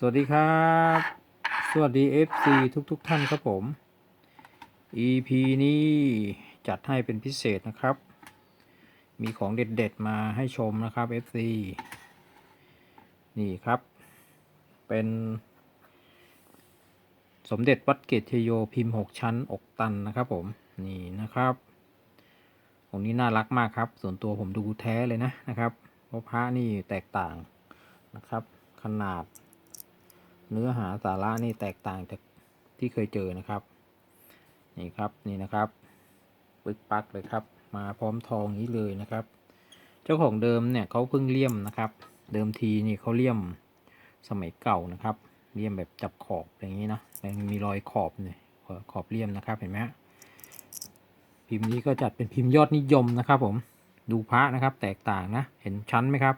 สวัสดีครับ สวัสดี FC ทุกๆทท่านครับผม EP นี้จัดให้เป็นพิเศษนะครับ มีของเด็ดๆ มาให้ชมนะครับ FC นี่ครับ เป็น สมเด็จวัดเกตเทโยพิมพ์ 6 ชั้นอกตันนะครับผม นี่นะครับองนี้น่ารักมากครับ ส่วนตัวผมดูแท้เลยนะนะครับ เพราะพระนี่แตกต่างนะครับ ขนาด เนื้อหาสาระนี่แตกต่างจากที่เคยเจอนะครับ นี่ครับนี่นะครับปึกปักเลยครับ มาพร้อมทองนี้เลยนะครับ เจ้าของเดิมเนี่ยเขาเพิ่งเลี่ยมนะครับ เดิมทีนี่เขาเลี่ยมสมัยเก่านะครับ เลี่ยมแบบจับขอบอย่างนี้นะแต่มีรอยขอบเนี่ยขอบเลี่ยมนะครับเห็นไหมฮะพิมพ์นี้ก็จัดเป็นพิมพ์ยอดนิยมนะครับผมดูพระนะครับแตกต่างนะ เห็นชั้นไหมครับ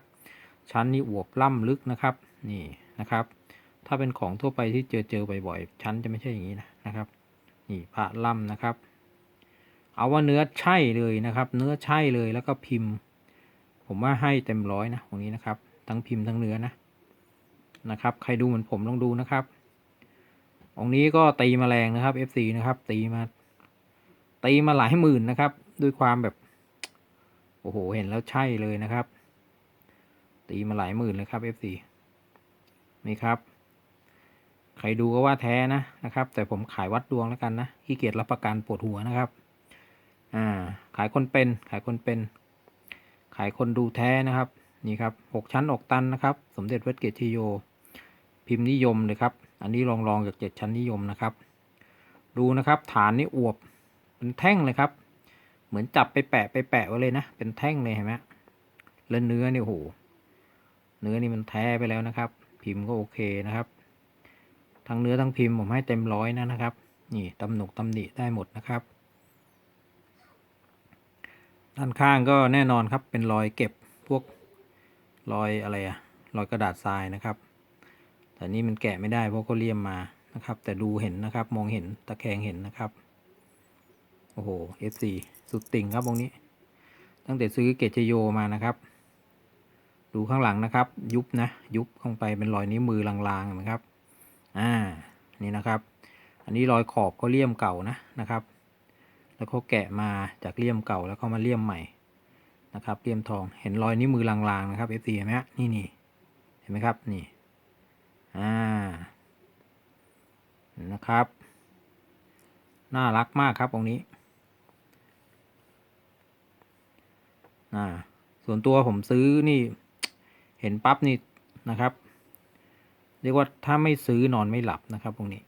ชั้นนี้อวบล่ำลึกนะครับ นี่นะครับ ถ้าเป็นของทั่วไปที่เจอเจอบ่อยๆชั้นจะไม่ใช่อย่างนี้นะนะครับ นี่พระล่ำนะครับ เอาว่าเนื้อใช่เลยนะครับ เนื้อใช่เลยแล้วก็พิมพ์ ผมว่าให้เต็มร้อยนะตรงนี้นะครับ ทั้งพิมพ์ทั้งเนื้อนะนะครับ ใครดูเหมือนผมลองดูนะครับองนี้ก็ตีมาแรงนะครับ FC นะครับ ตีมาตีมาหลายหมื่นนะครับ ด้วยความแบบ โอ้โห เห็นแล้วใช่เลยนะครับ ตีมาหลายหมื่นเลยครับ FC นี่ครับ ใครดูก็ว่าแท้นะนะครับ แต่ผมขายวัดดวงแล้วกันนะขี้เกียจรับประกันปวดหัวนะครับ อ่า ขายคนเป็น ขายคนเป็น ขายคนดูแท้นะครับ นี่ครับหกชั้นอกตันนะครับ สมเด็จวัดเกตทิโย พิมพ์นิยมเลยครับ อันนี้ลองลองจากเจ็ดชั้นนิยมนะครับ ดูนะครับ ฐานนี่อวบ เป็นแท่งเลยครับ เหมือนจับไปแปะไปแปะไว้เลยนะ เป็นแท่งเลยเห็นไหมแล้วเนื้อนี่โอ้โห เนื้อนี่มันแท้ไปแล้วนะครับ พิมพ์ก็โอเคนะครับ ทั้งเนื้อทั้งพิมพ์ผมให้เต็มร้อยนะนะครับ นี่ตำหนุกตำหนิได้หมดนะครับ ด้านข้างก็แน่นอนครับเป็นรอยเก็บพวกรอยอะไรอะรอยกระดาษทรายนะครับ แต่นี่มันแกะไม่ได้เพราะเขาเลี่ยมมานะครับ แต่ดูเห็นนะครับมองเห็นตะแคงเห็นนะครับโอ้โห F4 สุดติ่งครับตรงนี้ ตั้งแต่ซื้อเกจโยมานะครับ ดูข้างหลังนะครับ ยุบนะ ยุบลงไปเป็นรอยนิ้วมือลางๆนะครับ อ่านี่นะครับ อันนี้รอยขอบก็เลี่ยมเก่านะนะครับ แล้วเขาแกะมาจากเลี่ยมเก่าแล้วเขามาเลี่ยมใหม่นะครับเลี่ยมทองเห็นรอยนิ้วมือลางๆนะครับ F4 เห็นไหมฮะนี่นี่เห็นไหมครับนี่อ่านะครับ น่ารักมากครับตรงนี้อ่าส่วนตัวผมซื้อนี่ เห็นปั๊บนี่นะครับ เรียกว่าถ้าไม่ซื้อนอนไม่หลับนะครับตรงนี้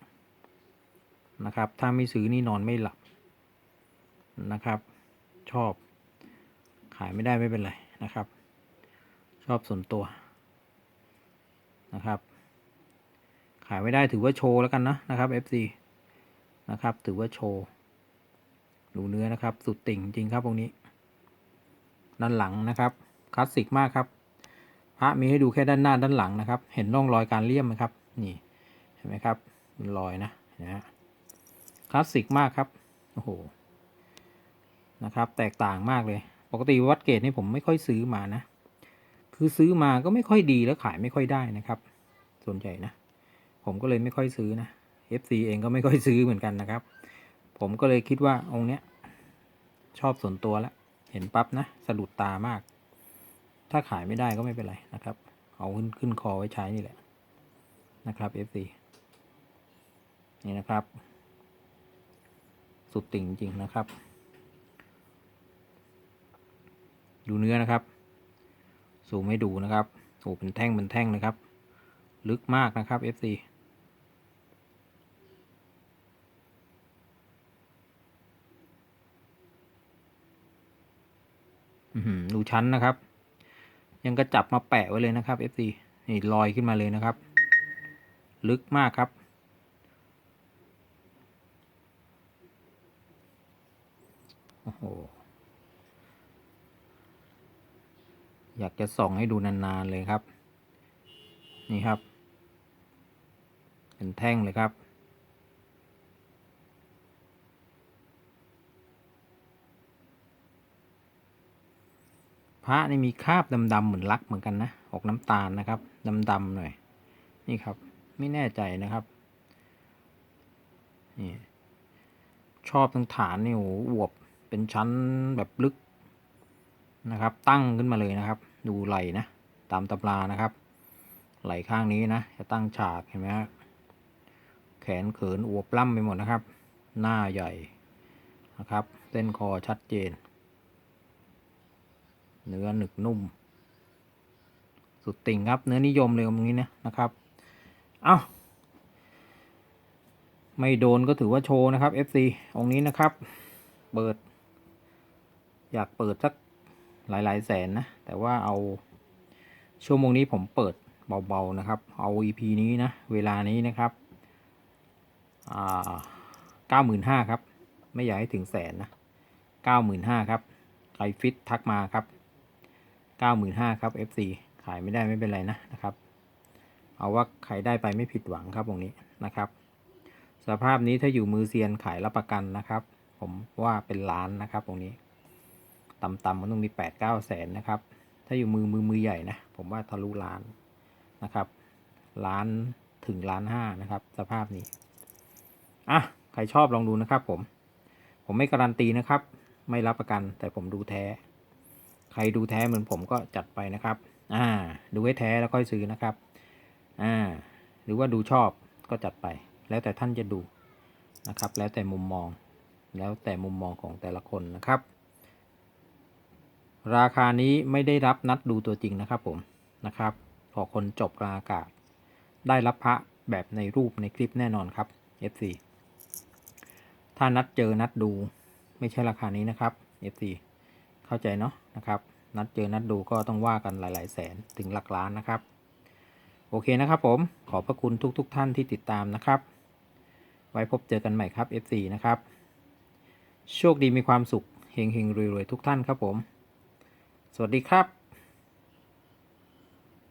นะครับ ถ้าไม่ซื้อนี่นอนไม่หลับนะครับ ชอบ ขายไม่ได้ไม่เป็นไรนะครับ ชอบส่วนตัวนะครับ ขายไม่ได้ถือว่าโชว์แล้วกันนะนะครับ FC นะครับ ถือว่าโชว์ดูเนื้อนะครับ สุดติ่งจริงครับตรงนี้ ด้านหลังนะครับ คลาสสิกมากครับ ระมีให้ดูแค่ด้านหน้าด้านหลังนะครับ เห็นร่องรอยการเลี่ยมไหมครับ นี่เห็นไหมครับเป็นรอยนะนะคลาสสิกมากครับโอ้โหนะครับ แตกต่างมากเลย ปกติวัดเกตนี่ผมไม่ค่อยซื้อมานะ คือซื้อมาก็ไม่ค่อยดีแล้วขายไม่ค่อยได้นะครับ ส่วนใหญ่นะ ผมก็เลยไม่ค่อยซื้อนะ FC เองก็ไม่ค่อยซื้อเหมือนกันนะครับ ผมก็เลยคิดว่าองค์เนี้ยชอบส่วนตัวแล้ว เห็นปั๊บนะสะดุดตามาก ถ้าขายไม่ได้ก็ไม่เป็นไรนะครับ เอาขึ้นขึ้นคอไว้ใช้นี่แหละนะครับ FC นี่นะครับ สุดติ่งจริงนะครับ ดูเนื้อนะครับ สูงไม่ดูนะครับโอ้เป็นแท่งเป็นแท่งนะครับ ลึกมากนะครับ FC ดูชั้นนะครับ ยังกระจับมาแปะไว้เลยนะครับ FC นี่ลอยขึ้นมาเลยนะครับ ลึกมากครับ โอ้โห อยากจะส่องให้ดูนาน ๆ เลยครับ นี่ครับ เป็นแท่งเลยครับ พ ระนี่มีคราบดำๆเหมือนลักเหมือนกันนะ ออกน้ำตาลนะครับดำๆหน่อย นี่ครับ ไม่แน่ใจนะครับนี่ชอบทั้งฐานนี่โอ้โหอวบเป็นชั้นแบบลึกนะครับ ตั้งขึ้นมาเลยนะครับ ดูไหลนะตามตำรานะครับ ไหลข้างนี้นะจะตั้งฉากเห็นไหมฮะแขนเขินอวบล่ำไปหมดนะครับ หน้าใหญ่นะครับเส้นคอชัดเจน เนื้อหนึกนุ่ม สุดติ่งครับ เนื้อนิยมเลยตรงนี้นะนะครับ เอา้า ไม่โดนก็ถือว่าโชว์นะครับ FC องค์นี้นะครับ เปิด อยากเปิดสักหลาย ๆ แสนนะ แต่ว่าเอาชั่วโมงนี้ผมเปิดเบา ๆ นะครับ เอา EP นี้นะ เวลานี้นะครับอ่าเก้าหมื่นห้าครับ ไม่อยากให้ถึงแสนนะเก้าหมื่นห้าครับใครฟิตทักมาครับ เก้าหมื่นห้าครับ FC ขายไม่ได้ไม่เป็นไรนะนะครับ เอาว่าใครได้ไปไม่ผิดหวังครับตรงนี้นะครับ สภาพนี้ถ้าอยู่มือเซียนขายรับประกันนะครับ ผมว่าเป็นล้านนะครับตรงนี้ต่ำๆมันต้องมีแปดเก้าแสนนะครับ ถ้าอยู่มือมือมือใหญ่นะ ผมว่าทะลุล้านนะครับ ล้านถึงล้านห้านะครับ สภาพนี้ อะ ใครชอบลองดูนะครับผม ผมไม่การันตีนะครับ ไม่รับประกันแต่ผมดูแท้ ใครดูแท้เหมือนผมก็จัดไปนะครับ อ่า ดูให้แท้แล้วค่อยซื้อนะครับ อ่า หรือว่าดูชอบก็จัดไป แล้วแต่ท่านจะดูนะครับ แล้วแต่มุมมอง แล้วแต่มุมมองของแต่ละคนนะครับ ราคานี้ไม่ได้รับนัดดูตัวจริงนะครับผมนะครับขอคนจบกลางอากาศ ได้รับพระแบบในรูปในคลิปแน่นอนครับ FC ถ้านัดเจอนัดดูไม่ใช่ราคานี้นะครับ FC เข้าใจเนาะนะครับ นัดเจอนัดดูก็ต้องว่ากันหลาย ๆ แสนถึงหลักล้านนะครับ โอเคนะครับผมขอบพระคุณทุกๆท่านที่ติดตามนะครับ ไว้พบเจอกันใหม่ครับ FC นะครับ โชคดีมีความสุขเฮงเฮงรวยๆทุกท่านครับผม สวัสดีครับ